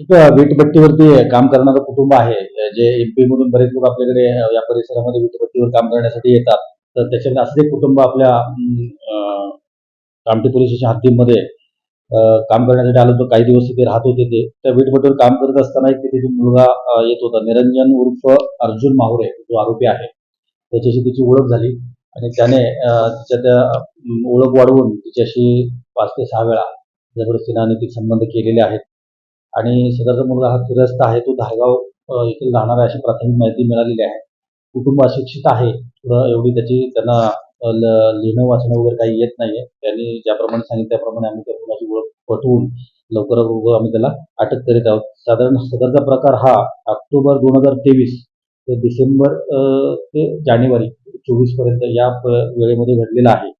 एक वीटभट्टीवरती काम करणारं कुटुंब आहे. जे एमपी मधून बरेच लोक आपल्याकडे या परिसरामध्ये वीटभट्टीवर काम करण्यासाठी येतात. तर त्याच्यामध्ये असं एक कुटुंब आपल्या अम, अ, कामठी पोलीस स्टेशन हद्दीमध्ये काम करण्यासाठी आलं होतं काही दिवस तिथे राहत होते ते. त्या वीटभट्टीवर काम करत असताना एक तिथे मुलगा येत होता. निरंजन उर्फ अर्जुन माहुरे जो आरोपी आहे. त्याच्याशी तिची ओळख झाली आणि त्याने तिच्या त्या ओळख वाढवून तिच्याशी पाच ते सहा वेळा जबरदस्तीने अनैतिक संबंध केलेले आहेत. आणि सदरचा मुलगा हा फिरस्त आहे तो धारगाव इथे येथील राहणार आहे अशी प्राथमिक माहिती मिळालेली आहे. कुटुंब अशिक्षित आहे थोडं एवढी त्याची त्यांना ल- लिहिणं वाचणं वगैरे काही येत नाहीये. त्यांनी ज्याप्रमाणे सांगितलं त्याप्रमाणे आम्ही त्या मुलाची ओळख पटवून लवकरात लवकर आम्ही त्याला अटक करीत आहोत. साधारण सदरचा प्रकार हा ऑक्टोबर दोन हजार तेवीस ते डिसेंबर ते जानेवारी चोवीसपर्यंत या वेळेमध्ये घडलेला आहे.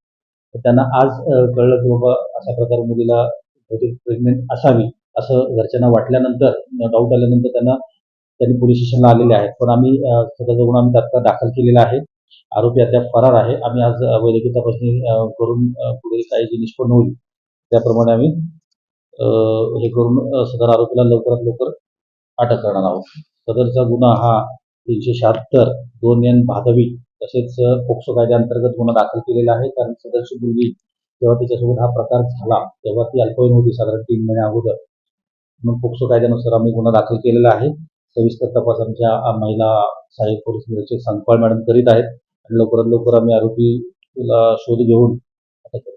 तर त्यांना आज कळलं की बाबा अशा प्रकारे मुलीला प्रेग्नेंट असावी. असं घरच्यांना वाटल्यानंतर डाऊट आल्यानंतर त्यांना त्यांनी पोलीस स्टेशनला आलेले आहेत. पण आम्ही स्वतःचा गुन्हा आम्ही तात्काळ दाखल केलेला आहे. आरोपी अद्याप फरार आहे. आम्ही आज वैद्यकीय तपासणी करून पुढे काही जे निष्पन्न होईल त्याप्रमाणे आम्ही हे करून सदर आरोपीला लवकरात लवकर अटक करणार आहोत. सदरचा गुन्हा हा तीनशे शहात्तर दोन एन भादवी तसेच पोक्सो कायद्याअंतर्गत गुन्हा दाखल केलेला आहे. कारण सदरची मुलगी जेव्हा तिच्यासोबत हा प्रकार झाला तेव्हा ती अल्पवयीन होती साधारण तीन महिन्या अगोदर. म्हणून पोक्सो कायद्यानुसार आम्ही गुन्हा दाखल केलेला आहे. सविस्तर तपास आमच्या महिला सहाय्यक पोलीस निरीक्षक संकपाळ मॅडम करीत आहेत. आणि लवकरात लवकर आम्ही आरोपीला शोध घेऊन अटक